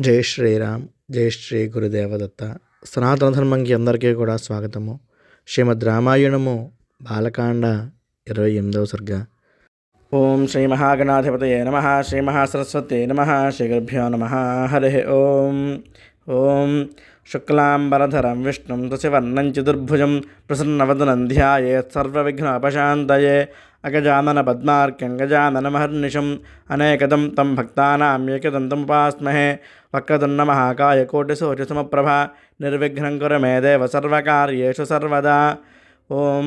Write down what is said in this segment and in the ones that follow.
జై శ్రీరామ్ జై శ్రీ గురుదేవదత్త. సనాతన ధర్మంకి అందరికీ కూడా స్వాగతము. శ్రీమద్ రామాయణము బాలకాండ ఇరవై ఎనిమిదవ సర్గ. ఓం శ్రీ మహాగణాధిపతయే నమ శ్రీ మహాసరస్వతే నమ శ్రీ గురుభ్యో నమ. హరి ఓం. ఓం. శుక్లాంబరధరం విష్ణుం తుసివర్ణం చతుర్భుజం ప్రసన్నవదనం ధ్యాయేత్ సర్వవిఘ్నోపశాంతయే. అగజానన పద్మార్క్యం గజాననమహర్నిశం అనేకదం తం భక్తానాం ఏకదంతం ఉపాస్మహే వక్రతున్న మహాకాయ కోటిసూర్యసమప్రభ నిర్విఘ్నం కురు మే దేవ సర్వకార్యేషు సర్వదా ఓం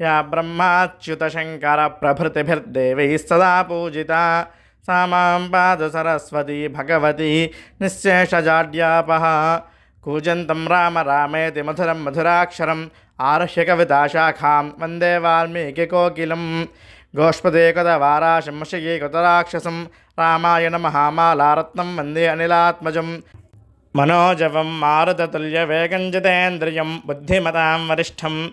యా బ్రహ్మాచ్యుతశంకర ప్రభృతిభిర్దేవై సదా పూజిత. సా పాద సరస్వతి భగవతి నిశ్శేషజాడ్యాపహ కూజంతం రామ రామేతి మధురం మధురాక్షరం ఆర్హ్యకవితాశాఖాం వందే వాల్మీకి కోకిలం. గోష్పదే వాల్మీకికోకిలం గోష్పదేకృతవారాశం మషయీకృతరాక్షసం రామాయణ మహామాలారత్నం వందే అనిలాత్మజం. మనోజవం మారుతతుల్య మారుతతుల్యవేగంజితేంద్రియం బుద్ధిమతాం వరిష్టం.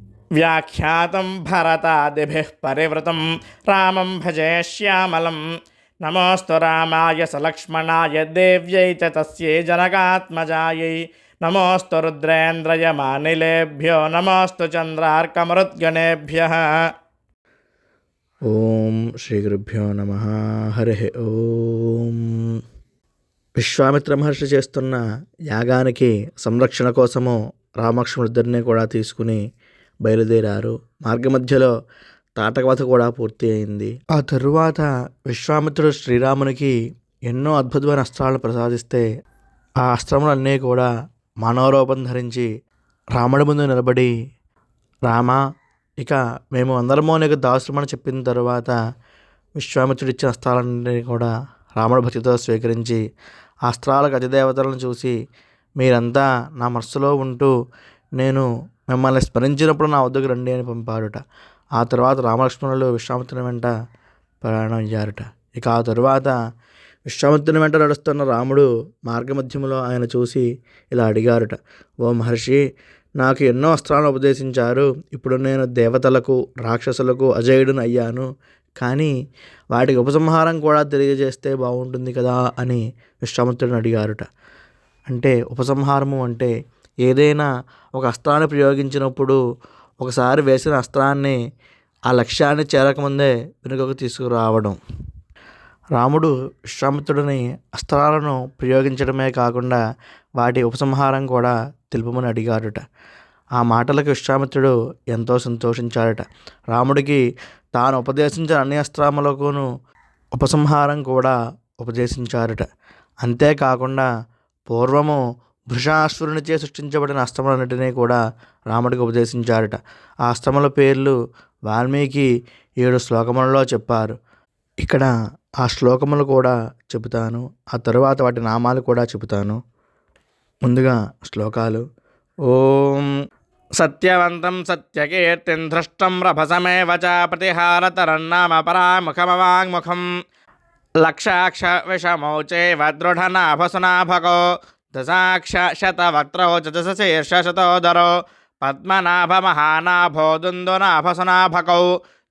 వ్యాఖ్యాతం భరతాదిభి పరివృతం। రామం భజే శ్యామలం। నమోస్తు రామాయ సలక్ష్మణాయ దేవ్యై తస్యై జనకాత్మజాయై। నమోస్తు రుద్రేంద్రయ మానిలేభ్యో। నమోస్తు చంద్రార్కమరుద్గణేభ్య। ఓం శ్రీ గురుభ్యో నమ। హరి ఓం। విశ్వామిత్ర మహర్షి చేస్తున్న యాగానికి సంరక్షణ కోసము రామలక్ష్మణుడిద్దరినీ కూడా తీసుకుని బయలుదేరారు. మార్గమధ్యలో తాటకవత కూడా పూర్తి అయింది. ఆ తరువాత విశ్వామిత్రుడు శ్రీరామునికి ఎన్నో అద్భుతమైన అస్త్రాలను ప్రసాదిస్తే ఆ అస్త్రములన్నీ కూడా మానవరూపం ధరించి రాముడి ముందు నిలబడి రామ ఇక మేము అందరము నీకు దాసుమని చెప్పిన తర్వాత విశ్వామిత్రుడు ఇచ్చిన అస్త్రాలన్నీ కూడా రాముడు భక్తితో స్వీకరించి ఆ అస్త్రాలకు అధిదేవతలను చూసి మీరంతా నా మనస్సులో ఉంటూ నేను మిమ్మల్ని స్మరించినప్పుడు నా వద్దకు రండి అని పంపాడుట. ఆ తర్వాత రామలక్ష్మణులు విశ్వామిత్రుని వెంట ప్రయాణం అయ్యారుట. ఇక ఆ తరువాత విశ్వామిత్రుని వెంట నడుస్తున్న రాముడు మార్గమధ్యములో ఆయన చూసి ఇలా అడిగారుట. ఓ మహర్షి నాకు ఎన్నో అస్త్రాలను ఉపదేశించారు. ఇప్పుడు నేను దేవతలకు రాక్షసులకు అజయుడుని అయ్యాను. కానీ వాటికి ఉపసంహారం కూడా తెలియజేస్తే బాగుంటుంది కదా అని విశ్వామిత్రుడిని అడిగారుట. అంటే ఉపసంహారము అంటే ఏదైనా ఒక అస్త్రాన్ని ప్రయోగించినప్పుడు ఒకసారి వేసిన అస్త్రాన్ని ఆ లక్ష్యాన్ని చేరకముందే వెనుకకు తీసుకురావడం. రాముడు విశ్వామిత్రుడిని అస్త్రాలను ప్రయోగించడమే కాకుండా వాటి ఉపసంహారం కూడా తెలుపమని అడిగాడుట. ఆ మాటలకు విశ్వామిత్రుడు ఎంతో సంతోషించాడట. రాముడికి తాను ఉపదేశించిన అన్ని అస్త్రములకును ఉపసంహారం కూడా ఉపదేశించారట అంతేకాకుండా పూర్వము భృషాశ్వరునిచే సృష్టించబడిన అస్తములన్నిటినీ కూడా రాముడికి ఉపదేశించారట ఆ అస్తముల పేర్లు వాల్మీకి ఏడు శ్లోకములలో చెప్పారు. ఇక్కడ ఆ శ్లోకములు కూడా చెబుతాను. ఆ తరువాత వాటి నామాలు కూడా చెబుతాను. ముందుగా శ్లోకాలు. ఓం సత్యవంతం సత్యకీర్తిం ధృష్టం రభసమేవ చ ప్రతిహారతరన్నామ పరాముఖమవాంగ్ముఖం. లక్షాక్ష విషమౌచే చైవ దృఢనాభసునాభకో దశాక్ష శతవక్త్రౌ చతుశీర్షశతోదరో పద్మనాభమహానాభో దుందునాభసునాభకౌ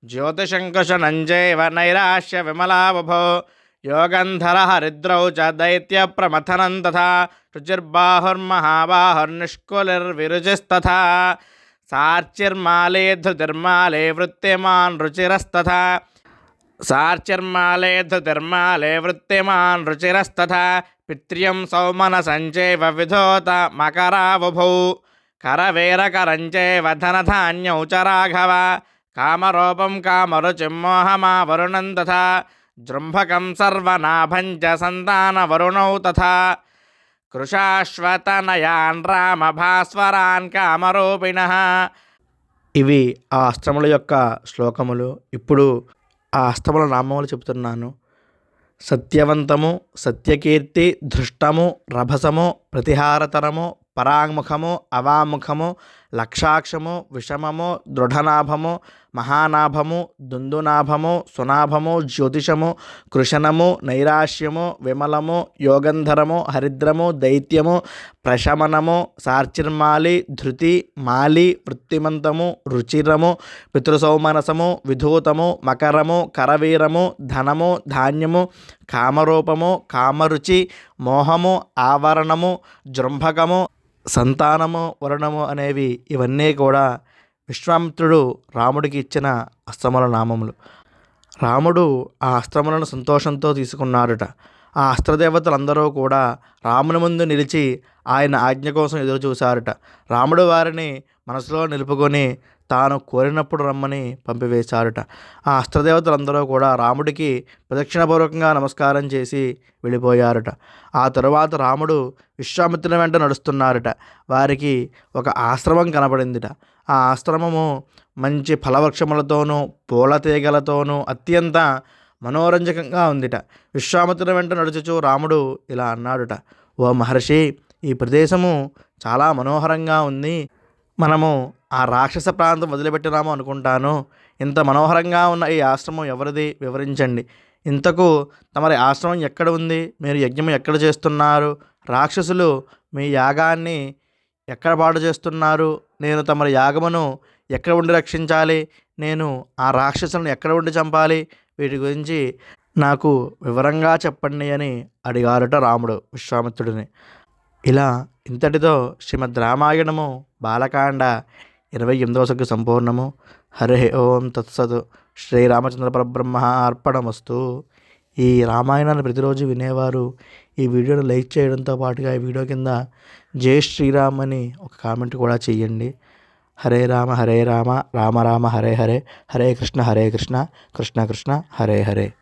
జ్యోతిశంకుశనంజైవ నైరాశ్య విమలావభో యోగంధర హరిద్రౌ చ దైత్య ప్రమథనం తథా శుచిర్బాహుర్మహాబాహుర్నిష్కులిర్విరుచిస్తథా సార్చిర్మాలే ధృతిర్మాలే వృత్తిమాన్ రుచిరస్తథా సార్చిర్మాలే ధృతిర్మాలే వృత్తిమాన్ రుచిరస్తథా పిత్ర్యం సౌమన సంచైవ విధోత మకరావుభౌ కరవేరకరంచేవ ధనధాన్యౌ చ రాఘవ కామరూపం కామరుచిం మోహమా వరుణం తథా జృంభకం సర్వనాభం చ సంతానవరుణౌ తథా కృషాశ్వతనయాన్ రామభాస్వరాన్ కామరూపిణ ఇవి ఆ అష్టముల యొక్క శ్లోకములు. ఇప్పుడు ఆ అష్టముల నామములు చెబుతున్నాను సత్యవంతము సత్యకీర్తి ధృష్టము రభసము ప్రతిహారతరము పరాంగుఖము అవాముఖము లక్షాక్షము విషమము దృఢనాభము మహానాభము దుందునాభము సునాభము జ్యోతిషము కృషణము నైరాశ్యము విమలము యోగంధరము హరిద్రము దైత్యము ప్రశమనము సార్చిర్మాలి ధృతి మాలి వృత్తిమంతము రుచిరము పితృసౌమనసము విధూతము మకరము కరవీరము ధనము ధాన్యము కామరూపము కామరుచి మోహము ఆవరణము జృంభకము సంతానము వరుణము అనేవి ఇవన్నీ కూడా విశ్వామిత్రుడు రాముడికి ఇచ్చిన అస్తముల నామములు. రాముడు ఆ అస్త్రములను సంతోషంతో తీసుకున్నాడట. ఆ అస్త్రదేవతలందరూ కూడా రాముని ముందు నిలిచి ఆయన ఆజ్ఞ కోసం ఎదురు చూశారట రాముడు వారిని మనసులో నిలుపుకొని తాను కోరినప్పుడు రమ్మని పంపివేశారట. ఆ అస్త్రదేవతలందరూ కూడా రాముడికి ప్రదక్షిణపూర్వకంగా నమస్కారం చేసి వెళ్ళిపోయారట. ఆ తరువాత రాముడు విశ్వామిత్రుని వెంట నడుస్తున్నారట. వారికి ఒక ఆశ్రమం కనపడిందిట. ఆ ఆశ్రమము మంచి ఫలవృక్షములతోనూ పూల తీగలతోనూ అత్యంత మనోరంజకంగా ఉందిట. విశ్వామిత్రుని వెంట నడుచుచు రాముడు ఇలా అన్నాడుట. ఓ మహర్షి ఈ ప్రదేశము చాలా మనోహరంగా ఉంది. మనము ఆ రాక్షస ప్రాంతం వదిలిపెట్టినాము అనుకుంటాను. ఇంత మనోహరంగా ఉన్న ఈ ఆశ్రమం ఎవరిది? వివరించండి. ఇంతకు తమరి ఆశ్రమం ఎక్కడ ఉంది? మీరు యజ్ఞం ఎక్కడ చేస్తున్నారు? రాక్షసులు మీ యాగాన్ని ఎక్కడ పాడు చేస్తున్నారు? నేను తమరి యాగమును ఎక్కడ ఉండి రక్షించాలి? నేను ఆ రాక్షసులను ఎక్కడ ఉండి చంపాలి? వీటి గురించి నాకు వివరంగా చెప్పండి అని అడిగారట రాముడు విశ్వామిత్రుడిని. ఇలా ఇంతటితో శ్రీమద్ రామాయణము బాలకాండ ఇరవై ఎనిమిదవ సగ్గు సంపూర్ణము. హరి ఓం తత్సత్. శ్రీరామచంద్ర పరబ్రహ్మ అర్పణమస్తు. ఈ రామాయణాన్ని ప్రతిరోజు వినేవారు ఈ వీడియోను లైక్ చేయడంతో పాటుగా ఈ వీడియో కింద జై శ్రీరామ్ అని ఒక కామెంట్ కూడా చేయండి. హరే రామ హరే రామ రామ రామ హరే హరే హరే కృష్ణ హరే కృష్ణ కృష్ణ కృష్ణ హరే హరే.